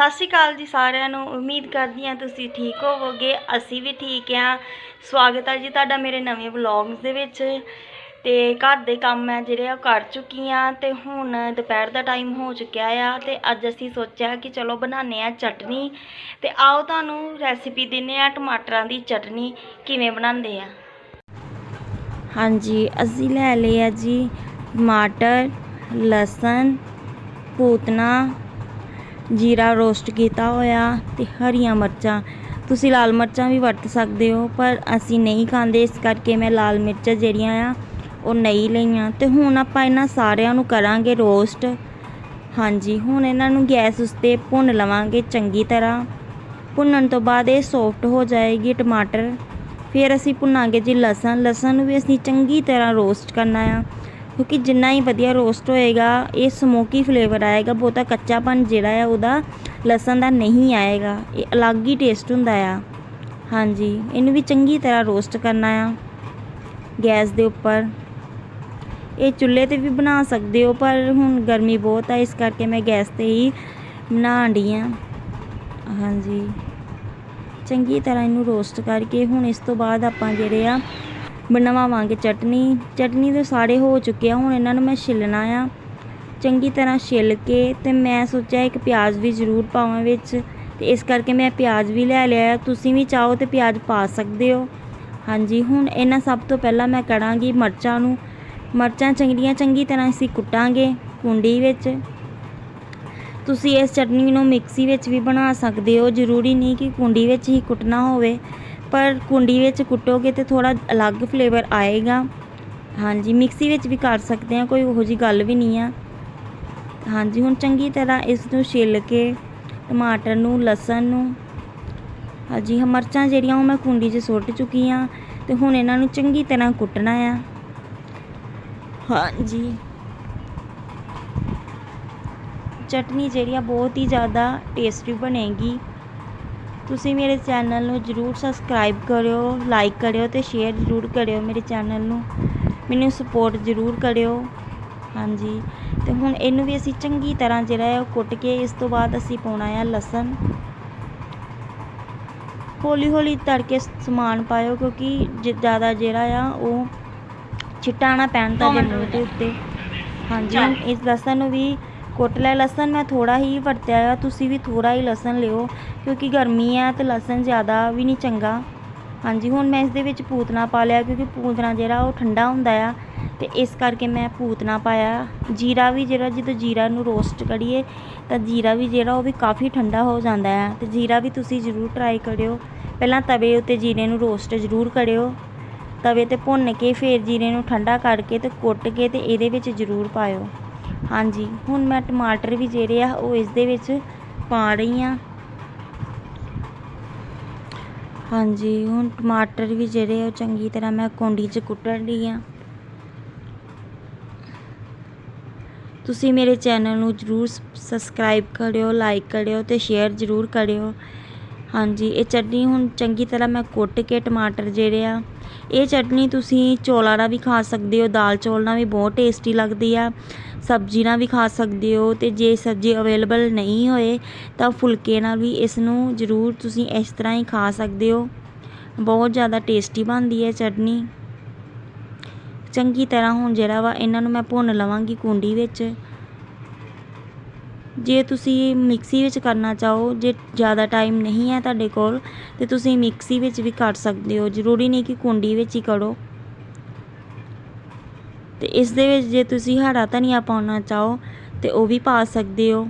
ਸਤਿ ਸ਼੍ਰੀ ਅਕਾਲ ਜੀ ਸਾਰਿਆਂ ਨੂੰ। ਉਮੀਦ ਕਰਦੀ ਹਾਂ ਤੁਸੀਂ ਠੀਕ ਹੋਵੋਗੇ, ਅਸੀਂ ਵੀ ਠੀਕ ਹਾਂ। ਸਵਾਗਤ ਹੈ ਜੀ ਤੁਹਾਡਾ ਮੇਰੇ ਨਵੇਂ ਵਲੌਗਸ ਦੇ ਵਿੱਚ। ਤੇ ਘਰ ਦੇ ਕੰਮ ਹੈ ਜਿਹੜੇ ਆ ਉਹ ਕਰ ਚੁੱਕੀ ਆ ਤੇ ਹੁਣ ਦੁਪਹਿਰ ਦਾ ਟਾਈਮ ਹੋ ਚੁੱਕਿਆ ਆ ਤੇ ਅੱਜ ਅਸੀਂ ਸੋਚਿਆ ਕਿ ਚਲੋ ਬਣਾਉਂਦੇ ਆ ਚਟਨੀ। ਤੇ ਆਓ ਤੁਹਾਨੂੰ ਰੈਸਿਪੀ ਦਿੰਨੇ ਆ ਟਮਾਟਰਾਂ ਦੀ ਚਟਨੀ, ਕਿਵੇਂ ਬਣਾਉਂਦੇ ਆ ਹਾਂਜੀ, ਅਸੀਂ ਲੈ ਲਏ ਆ ਜੀ ਟਮਾਟਰ, ਲਸਣ, ਪੂਤਨਾ ਜੀਰਾ ਰੋਸਟ ਕੀਤਾ ਹੋਇਆ ਤੇ ਹਰੀਆਂ ਮਿਰਚਾਂ। ਤੁਸੀਂ ਲਾਲ ਮਿਰਚਾਂ ਵੀ ਵਰਤ ਸਕਦੇ ਹੋ, ਪਰ ਅਸੀਂ ਨਹੀਂ ਖਾਂਦੇ, ਇਸ ਕਰਕੇ ਮੈਂ ਲਾਲ ਮਿਰਚਾਂ ਜਿਹੜੀਆਂ ਆ, ਉਹ ਨਹੀਂ ਲਈਆਂ। ਤੇ ਹੁਣ ਆਪਾਂ ਇਹਨਾਂ ਸਾਰਿਆਂ ਨੂੰ ਕਰਾਂਗੇ ਰੋਸਟ। ਹਾਂਜੀ, ਹੁਣ ਇਹਨਾਂ ਨੂੰ ਗੈਸ ਉੱਤੇ ਭੁੰਨ ਲਵਾਂਗੇ ਚੰਗੀ ਤਰ੍ਹਾਂ। ਭੁੰਨਣ ਤੋਂ ਬਾਅਦ ਇਹ ਸੌਫਟ ਹੋ ਜਾਏਗੀ ਟਮਾਟਰ। ਫਿਰ ਅਸੀਂ ਭੁੰਨਾਂਗੇ ਜੀ ਲਸਣ। ਲਸਣ ਨੂੰ ਵੀ ਅਸੀਂ ਚੰਗੀ ਤਰ੍ਹਾਂ ਰੋਸਟ ਕਰਨਾ ਆ। ਕਿਉਂਕਿ ਜਿੰਨਾ ਹੀ ਵਧੀਆ ਰੋਸਟ ਹੋਏਗਾ, ਇਹ ਸਮੋਕੀ ਫਲੇਵਰ ਆਏਗਾ, ਬਹੁਤਾ ਕੱਚਾਪਨ ਜਿਹੜਾ ਆ, ਉਹਦਾ ਲਸਣ ਦਾ ਨਹੀਂ ਆਏਗਾ। ਇਹ ਅਲੱਗ ਹੀ ਟੇਸਟ ਹੁੰਦਾ ਆ। ਹਾਂਜੀ, ਇਹਨੂੰ ਵੀ ਚੰਗੀ ਤਰ੍ਹਾਂ ਰੋਸਟ ਕਰਨਾ ਆ, ਗੈਸ ਦੇ ਉੱਪਰ। ਇਹ ਚੁੱਲ੍ਹੇ ਤੇ ਵੀ ਬਣਾ ਸਕਦੇ ਹੋ, ਪਰ ਹੁਣ ਗਰਮੀ ਬਹੁਤ ਆ, ਇਸ ਕਰਕੇ ਮੈਂ ਗੈਸ ਤੇ ਹੀ ਬਣਾਉਣ ਡਈ ਆ। ਹਾਂਜੀ। ਚੰਗੀ ਤਰ੍ਹਾਂ ਇਹਨੂੰ ਰੋਸਟ ਕਰਕੇ ਹੁਣ ਇਸ ਤੋਂ ਬਾਅਦ ਆਪਾਂ ਜਿਹੜੇ ਆ ਬਣਵਾਵਾਂਗੇ ਚਟਨੀ ਚਟਨੀ ਦੇ ਸਾਰੇ ਹੋ ਚੁੱਕੇ ਆ, ਹੁਣ ਇਹਨਾਂ ਨੂੰ ਮੈਂ ਛਿੱਲਣਾ ਆ। ਚੰਗੀ ਤਰ੍ਹਾਂ ਛਿੱਲ ਕੇ ਤੇ ਮੈਂ ਸੋਚਿਆ ਇੱਕ ਪਿਆਜ਼ ਵੀ ਜ਼ਰੂਰ ਪਾਵਾਂ ਵਿੱਚ ਤੇ ਇਸ ਕਰਕੇ ਮੈਂ ਪਿਆਜ਼ ਵੀ ਲੈ ਲਿਆ ਤੁਸੀਂ ਵੀ ਚਾਹੋ ਤੇ ਪਿਆਜ਼ ਪਾ ਸਕਦੇ ਹੋ। ਹਾਂਜੀ, ਹੁਣ ਇਹਨਾਂ ਸਭ ਤੋਂ ਪਹਿਲਾਂ ਮੈਂ ਕਰਾਂਗੀ ਮਿਰਚਾਂ ਨੂੰ। ਮਿਰਚਾਂ ਚੰਗੀਆਂ, ਚੰਗੀ ਤਰ੍ਹਾਂ ਅਸੀਂ ਕੁੱਟਾਂਗੇ ਕੁੰਡੀ ਵਿੱਚ। ਤੁਸੀਂ ਇਸ ਚਟਨੀ ਨੂੰ ਮਿਕਸੀ ਵਿੱਚ ਵੀ ਬਣਾ ਸਕਦੇ ਹੋ, ਜ਼ਰੂਰੀ ਨਹੀਂ ਕਿ ਕੁੰਡੀ ਵਿੱਚ ਹੀ ਕੁੱਟਣਾ ਹੋਵੇ। ਪਰ ਕੁੰਡੀ ਵਿੱਚ ਕੁੱਟੋਗੇ ਤੇ ਥੋੜਾ ਅਲੱਗ ਫਲੇਵਰ ਆਏਗਾ। ਹਾਂਜੀ ਮਿਕਸੀ ਵਿੱਚ ਵੀ ਕਰ ਸਕਦੇ ਆ ਕੋਈ ਉਹੋ ਜੀ ਗੱਲ ਵੀ ਨਹੀਂ ਆ। ਹਾਂਜੀ, ਹੁਣ ਚੰਗੀ ਤਰ੍ਹਾਂ ਇਸ ਨੂੰ ਛਿੱਲ ਕੇ ਟਮਾਟਰ ਨੂੰ, ਲਸਣ ਨੂੰ, ਹਾਂਜੀ ਹਾਂ ਮਿਰਚਾਂ ਜਿਹੜੀਆਂ ਉਹ ਮੈਂ ਕੁੰਡੀ 'ਚ ਸੁੱਟ ਚੁੱਕੀ ਆ ਤੇ ਹੁਣ ਇਹਨਾਂ ਨੂੰ ਚੰਗੀ ਤਰ੍ਹਾਂ ਕੁੱਟਣਾ ਆ। ਹਾਂਜੀ। ਚਟਨੀ ਜਿਹੜੀ ਆ ਬਹੁਤ ਹੀ ਜ਼ਿਆਦਾ ਟੇਸਟੀ ਬਣੇਗੀ। ਤੁਸੀਂ ਮੇਰੇ ਚੈਨਲ ਨੂੰ ਜਰੂਰ ਸਬਸਕ੍ਰਾਈਬ ਕਰਿਓ ਲਾਈਕ ਕਰਿਓ ਤੇ ਸ਼ੇਅਰ ਜਰੂਰ ਕਰਿਓ ਮੇਰੇ ਚੈਨਲ ਨੂੰ। ਮੈਨੂੰ ਸਪੋਰਟ ਜਰੂਰ ਕਰਿਓ। ਹਾਂਜੀ। ਤੇ ਹੁਣ ਇਹਨੂੰ ਵੀ ਅਸੀਂ ਚੰਗੀ ਤਰ੍ਹਾਂ ਜਿਹੜਾ ਹੈ ਉਹ ਕੁੱਟ ਕੇ ਇਸ ਤੋਂ ਬਾਅਦ ਅਸੀਂ ਪਾਉਣਾ ਆ ਲਸਣ। ਹੌਲੀ ਹੌਲੀ ਤੜਕੇ ਸਮਾਨ ਪਾਇਓ ਕਿਉਂਕਿ ਜ- ਜ਼ਿਆਦਾ ਜਿਹੜਾ ਆ ਉਹ ਛਿੱਟਾ ਨਾ ਪੈਣ ਤਾਂ ਜੇ ਮੂੰਹ ਦੇ ਉੱਤੇ। ਹਾਂਜੀ। ਇਸ ਲਸਣ ਨੂੰ ਵੀ ਕੁੱਟ ਲਿਆ ਲਸਣ, ਮੈਂ ਥੋੜਾ ਹੀ ਵਰਤਿਆ ਆ, ਤੁਸੀਂ ਵੀ ਥੋੜਾ ਹੀ ਲਸਣ ਲਿਓ, ਕਿਉਂਕਿ ਗਰਮੀ ਆ ਤੇ ਲਸਣ ਜ਼ਿਆਦਾ ਵੀ ਨਹੀਂ ਚੰਗਾ। ਹਾਂਜੀ, ਹੁਣ ਮੈਂ ਇਸ ਦੇ ਵਿੱਚ ਪੂਤਨਾ ਪਾ ਲਿਆ, ਕਿਉਂਕਿ ਪੂਤਨਾ ਜਿਹੜਾ ਉਹ ਠੰਡਾ ਹੁੰਦਾ ਆ, ਤੇ ਇਸ ਕਰਕੇ ਮੈਂ ਪੂਤਨਾ ਪਾਇਆ। ਜੀਰਾ ਵੀ ਜਿਹੜਾ, ਜਦੋਂ ਜੀਰਾ ਨੂੰ ਰੋਸਟ ਕਰੀਏ, ਤਾਂ ਜੀਰਾ ਵੀ ਜਿਹੜਾ ਉਹ ਵੀ ਕਾਫੀ ਠੰਡਾ ਹੋ ਜਾਂਦਾ ਆ, ਤੇ ਜੀਰਾ ਵੀ ਤੁਸੀਂ ਜ਼ਰੂਰ ਟਰਾਈ ਕਰਿਓ। ਪਹਿਲਾਂ ਤਵੇ ਉੱਤੇ ਜੀਰੇ ਨੂੰ ਰੋਸਟ ਜ਼ਰੂਰ ਕਰਿਓ। ਤਵੇ ਤੇ ਭੁੰਨ ਕੇ ਫਿਰ ਜੀਰੇ ਨੂੰ ਠੰਡਾ ਕਰਕੇ ਤੇ ਕੁੱਟ ਕੇ ਤੇ ਇਹਦੇ ਵਿੱਚ ਜ਼ਰੂਰ ਪਾਇਓ। ਹਾਂਜੀ, ਹੁਣ ਮੈਂ ਟਮਾਟਰ ਵੀ ਜਿਹੜੇ ਆ, ਉਹ ਇਸ ਦੇ ਵਿੱਚ ਪਾ ਰਹੀ ਆ ਹਾਂਜੀ, ਹੁਣ ਟਮਾਟਰ ਵੀ ਜਿਹੜੇ ਆ, ਉਹ ਚੰਗੀ ਤਰ੍ਹਾਂ ਮੈਂ ਕੋਂਡੀ 'ਚ ਕੁੱਟਣ ਲਈ ਆ ਤੁਸੀਂ ਮੇਰੇ ਚੈਨਲ ਨੂੰ ਜਰੂਰ ਸਬਸਕ੍ਰਾਈਬ ਕਰਿਓ, ਲਾਈਕ ਕਰਿਓ ਤੇ ਸ਼ੇਅਰ ਜਰੂਰ ਕਰਿਓ। ਹਾਂਜੀ, ਇਹ ਚਟਨੀ ਹੁਣ ਚੰਗੀ ਤਰ੍ਹਾਂ ਮੈਂ ਕੁੱਟ ਕੇ ਟਮਾਟਰ ਜਿਹੜੇ ਆ ਇਹ ਚਟਨੀ ਤੁਸੀਂ ਚੌਲਾਂ ਨਾਲ ਵੀ ਖਾ ਸਕਦੇ ਹੋ, ਦਾਲ ਚੌਲ ਨਾਲ ਵੀ ਬਹੁਤ ਟੇਸਟੀ ਲੱਗਦੀ ਆ। ਸਬਜ਼ੀ ਨਾਲ ਵੀ ਖਾ ਸਕਦੇ ਹੋ ਤੇ ਜੇ ਸਬਜ਼ੀ ਅਵੇਲੇਬਲ ਨਹੀਂ ਹੋਏ ਤਾਂ ਫੁਲਕੇ ਨਾਲ ਵੀ ਇਸ ਨੂੰ ਜ਼ਰੂਰ ਤੁਸੀਂ ਇਸ ਤਰ੍ਹਾਂ ਹੀ ਖਾ ਸਕਦੇ ਹੋ। ਬਹੁਤ ਜ਼ਿਆਦਾ ਟੇਸਟੀ ਬਣਦੀ ਹੈ ਚਟਨੀ। ਚੰਗੀ ਤਰ੍ਹਾਂ ਹੁਣ ਜਿਹੜਾ ਵਾ ਇਹਨਾਂ ਨੂੰ ਮੈਂ ਭੁੰਨ ਲਵਾਂਗੀ ਕੁੰਡੀ ਵਿੱਚ। ਜੇ ਤੁਸੀਂ ਮਿਕਸੀ ਵਿੱਚ ਕਰਨਾ ਚਾਹੋ, ਜੇ ਜ਼ਿਆਦਾ ਟਾਈਮ ਨਹੀਂ ਹੈ ਤੁਹਾਡੇ ਕੋਲ, ਤੇ ਤੁਸੀਂ ਮਿਕਸੀ ਵਿੱਚ ਵੀ ਕਰ ਸਕਦੇ ਹੋ। ਜ਼ਰੂਰੀ ਨਹੀਂ ਕਿ ਕੁੰਡੀ ਵਿੱਚ ਹੀ ਕਰੋ। ਤੇ ਇਸ ਦੇ ਵਿੱਚ ਜੇ ਤੁਸੀਂ ਹਰਾ ਧਨੀਆ ਪਾਉਣਾ ਚਾਹੋ, ਤੇ ਉਹ ਵੀ ਪਾ ਸਕਦੇ ਹੋ।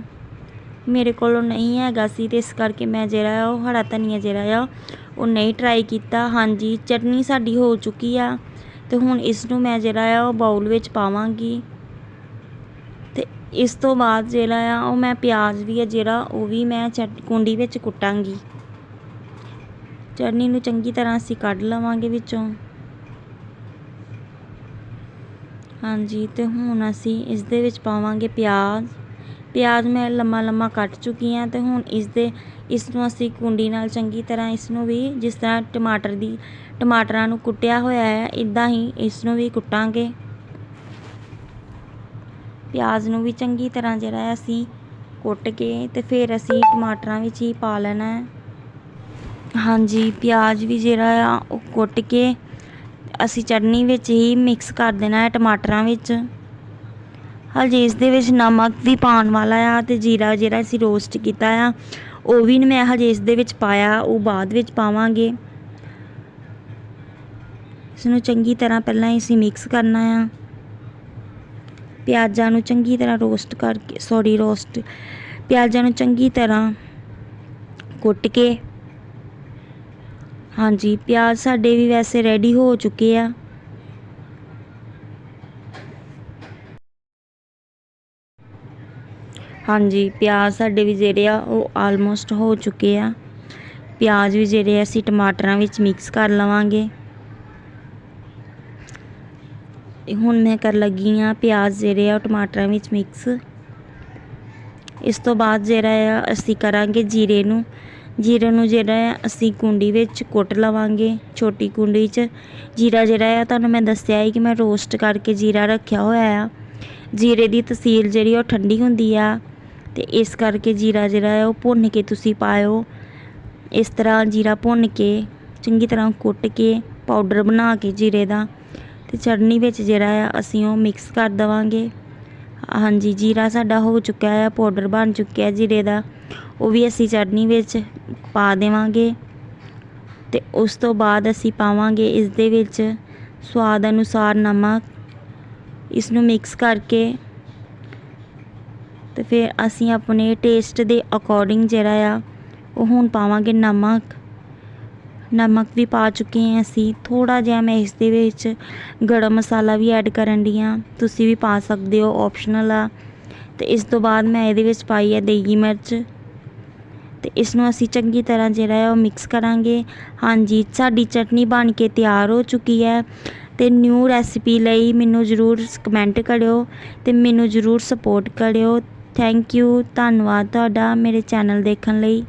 ਮੇਰੇ ਕੋਲ ਨਹੀਂ ਹੈਗਾ ਸੀ, ਤੇ ਇਸ ਕਰਕੇ ਮੈਂ ਜਿਹੜਾ ਆ, ਉਹ ਹਰਾ ਧਨੀਆ ਜਿਹੜਾ ਆ, ਉਹ ਨਹੀਂ ਟਰਾਈ ਕੀਤਾ। ਹਾਂਜੀ, ਚਟਨੀ ਸਾਡੀ ਹੋ ਚੁੱਕੀ ਆ, ਤੇ ਹੁਣ ਇਸ ਨੂੰ ਮੈਂ ਜਿਹੜਾ ਆ, ਉਹ ਬਾਉਲ ਵਿੱਚ ਪਾਵਾਂਗੀ। ਇਸ ਤੋਂ ਬਾਅਦ ਜਿਹੜਾ ਆ, ਉਹ ਮੈਂ ਪਿਆਜ਼ ਵੀ ਆ, ਜਿਹੜਾ ਉਹ ਵੀ ਮੈਂ ਚਟ, ਕੁੰਡੀ ਵਿੱਚ ਕੁੱਟਾਂਗੀ। ਚਟਨੀ ਨੂੰ ਚੰਗੀ ਤਰ੍ਹਾਂ ਅਸੀਂ ਕੱਢ ਲਵਾਂਗੇ ਵਿੱਚੋਂ। ਹਾਂਜੀ, ਤੇ ਹੁਣ ਅਸੀਂ ਇਸ ਦੇ ਵਿੱਚ ਪਾਵਾਂਗੇ ਪਿਆਜ਼। ਪਿਆਜ਼ ਮੈਂ ਲੰਮਾ ਲੰਮਾ ਕੱਟ ਚੁੱਕੀ ਹਾਂ ਤੇ ਹੁਣ ਇਸ ਦੇ ਇਸ ਨੂੰ ਅਸੀਂ ਕੁੰਡੀ ਨਾਲ ਚੰਗੀ ਤਰ੍ਹਾਂ ਇਸ ਨੂੰ ਵੀ, ਜਿਸ ਤਰ੍ਹਾਂ ਟਮਾਟਰ ਦੀ, ਟਮਾਟਰਾਂ ਨੂੰ ਕੁੱਟਿਆ ਹੋਇਆ ਹੈ ਇਦਾਂ ਹੀ ਇਸ ਨੂੰ ਵੀ ਕੁੱਟਾਂਗੇ। ਪਿਆਜ਼ ਨੂੰ ਵੀ ਚੰਗੀ ਤਰ੍ਹਾਂ ਜਿਹੜਾ ਹੈ ਅਸੀਂ ਕੁੱਟ ਕੇ ਤੇ ਫਿਰ ਅਸੀਂ ਟਮਾਟਰਾਂ ਵਿੱਚ ਹੀ ਪਾ ਲੈਣਾ ਹੈ। ਹਾਂਜੀ, ਪਿਆਜ਼ ਵੀ ਜਿਹੜਾ ਆ ਉਹ ਕੁੱਟ ਕੇ ਅਸੀਂ ਚਟਨੀ ਵਿੱਚ ਹੀ ਮਿਕਸ ਕਰ ਦੇਣਾ ਹੈ ਟਮਾਟਰਾਂ ਵਿੱਚ। ਹਜੇ ਇਸ ਦੇ ਵਿੱਚ ਨਮਕ ਵੀ ਪਾਉਣ ਵਾਲਾ ਆ ਤੇ ਜੀਰਾ ਜਿਹੜਾ ਅਸੀਂ ਰੋਸਟ ਕੀਤਾ ਆ, ਉਹ ਵੀ ਮੈਂ ਹਜੇ ਇਸ ਦੇ ਵਿੱਚ ਪਾਇਆ, ਉਹ ਬਾਅਦ ਵਿੱਚ ਪਾਵਾਂਗੇ। ਇਸ ਨੂੰ ਚੰਗੀ ਤਰ੍ਹਾਂ ਪਹਿਲਾਂ ਹੀ ਅਸੀਂ ਮਿਕਸ ਕਰਨਾ ਆ। ਪਿਆਜ਼ਾਂ ਨੂੰ ਚੰਗੀ ਤਰ੍ਹਾਂ ਰੋਸਟ ਕਰਕੇ ਸੌਰੀ ਰੋਸਟ ਪਿਆਜ਼ਾਂ ਨੂੰ ਚੰਗੀ ਤਰ੍ਹਾਂ ਕੁੱਟ ਕੇ, ਹਾਂਜੀ, ਪਿਆਜ਼ ਸਾਡੇ ਵੀ ਵੈਸੇ ਰੈਡੀ ਹੋ ਚੁੱਕੇ ਆ। ਹਾਂਜੀ, ਪਿਆਜ਼ ਸਾਡੇ ਵੀ ਜਿਹੜੇ ਆ, ਉਹ ਆਲਮੋਸਟ ਹੋ ਚੁੱਕੇ ਆ। ਪਿਆਜ਼ ਵੀ ਜਿਹੜੇ ਅਸੀਂ ਟਮਾਟਰਾਂ ਵਿੱਚ ਮਿਕਸ ਕਰ ਲਵਾਂਗੇ। ਤੇ ਹੁਣ ਮੈਂ ਕਰ ਲੱਗੀ ਆ ਪਿਆਜ਼ ਜਿਹੜੇ ਆ ਉਹ ਟਮਾਟਰਾਂ ਵਿੱਚ ਮਿਕਸ ਇਸ ਤੋਂ ਬਾਅਦ ਜਿਹੜਾ ਆ ਅਸੀਂ ਕਰਾਂਗੇ ਜੀਰੇ ਨੂੰ। ਜੀਰੇ ਨੂੰ ਜਿਹੜਾ ਆ ਅਸੀਂ ਕੁੰਡੀ ਵਿੱਚ ਕੁੱਟ ਲਵਾਂਗੇ ਛੋਟੀ ਕੁੰਡੀ 'ਚ। ਜੀਰਾ ਜਿਹੜਾ ਆ ਤੁਹਾਨੂੰ ਮੈਂ ਦੱਸਿਆ ਹੈ ਕਿ ਮੈਂ ਰੋਸਟ ਕਰਕੇ ਜੀਰਾ ਰੱਖਿਆ ਹੋਇਆ ਆ। ਜੀਰੇ ਦੀ ਤਸੀਲ ਜਿਹੜੀ ਉਹ ਠੰਡੀ ਹੁੰਦੀ ਆ ਤੇ ਇਸ ਕਰਕੇ ਜੀਰਾ ਜਿਹੜਾ ਹੈ ਉਹ ਭੁੰਨ ਕੇ ਤੁਸੀਂ ਪਾਇਓ। ਇਸ ਤਰ੍ਹਾਂ ਜੀਰਾ ਭੁੰਨ ਕੇ ਚੰਗੀ ਤਰ੍ਹਾਂ ਕੁੱਟ ਕੇ ਪਾਊਡਰ ਬਣਾ ਕੇ ਜੀਰੇ ਦਾ। ਤੇ ਚਟਨੀ ਵਿੱਚ ਜਿਹੜਾ ਆ, ਅਸੀਂ ਉਹ ਮਿਕਸ ਕਰ ਦਵਾਂਗੇ। ਹਾਂਜੀ, ਜੀਰਾ ਸਾਡਾ ਹੋ ਚੁੱਕਾ ਆ ਪਾਊਡਰ ਬਣ ਚੁੱਕਿਆ ਜੀਰੇ ਦਾ। ਉਹ ਵੀ ਅਸੀਂ ਚਟਨੀ ਵਿੱਚ ਪਾ ਦੇਵਾਂਗੇ। ਤੇ ਉਸ ਤੋਂ ਬਾਅਦ ਅਸੀਂ ਪਾਵਾਂਗੇ ਇਸ ਦੇ ਵਿੱਚ ਸਵਾਦ ਅਨੁਸਾਰ ਨਮਕ। ਇਸ ਨੂੰ ਮਿਕਸ ਕਰਕੇ। ਤੇ ਫਿਰ ਅਸੀਂ ਆਪਣੇ ਟੇਸਟ ਦੇ ਅਕੋਰਡਿੰਗ ਜਿਹੜਾ ਆ, ਉਹ ਹੁਣ ਪਾਵਾਂਗੇ ਨਮਕ। ਨਮਕ ਵੀ ਪਾ ਚੁੱਕੇ ਹਾਂ ਅਸੀਂ। ਥੋੜ੍ਹਾ ਜਿਹਾ ਮੈਂ ਇਸ ਦੇ ਵਿੱਚ ਗਰਮ ਮਸਾਲਾ ਵੀ ਐਡ ਕਰਨ ਦੀ ਹਾਂ। ਤੁਸੀਂ ਵੀ ਪਾ ਸਕਦੇ ਹੋ ਆਪਸ਼ਨਲ ਆ। ਅਤੇ ਇਸ ਤੋਂ ਬਾਅਦ ਮੈਂ ਇਹਦੇ ਵਿੱਚ ਪਾਈ ਹੈ ਦੇਗੀ ਮਿਰਚ। ਤੇ ਇਸ ਨੂੰ ਅਸੀਂ ਚੰਗੀ ਤਰ੍ਹਾਂ ਜਿਹੜਾ ਹੈ ਉਹ ਮਿਕਸ ਕਰਾਂਗੇ। ਹਾਂਜੀ, ਸਾਡੀ ਚਟਨੀ ਬਣ ਕੇ ਤਿਆਰ ਹੋ ਚੁੱਕੀ ਹੈ। ਤੇ ਨਿਊ ਰੈਸਿਪੀ ਲਈ ਮੈਨੂੰ ਜ਼ਰੂਰ ਕਮੈਂਟ ਕਰਿਓ ਤੇ ਮੈਨੂੰ ਜ਼ਰੂਰ ਸਪੋਰਟ ਕਰਿਓ। ਥੈਂਕ ਯੂ ਧੰਨਵਾਦ ਤੁਹਾਡਾ ਮੇਰੇ ਚੈਨਲ ਦੇਖਣ ਲਈ।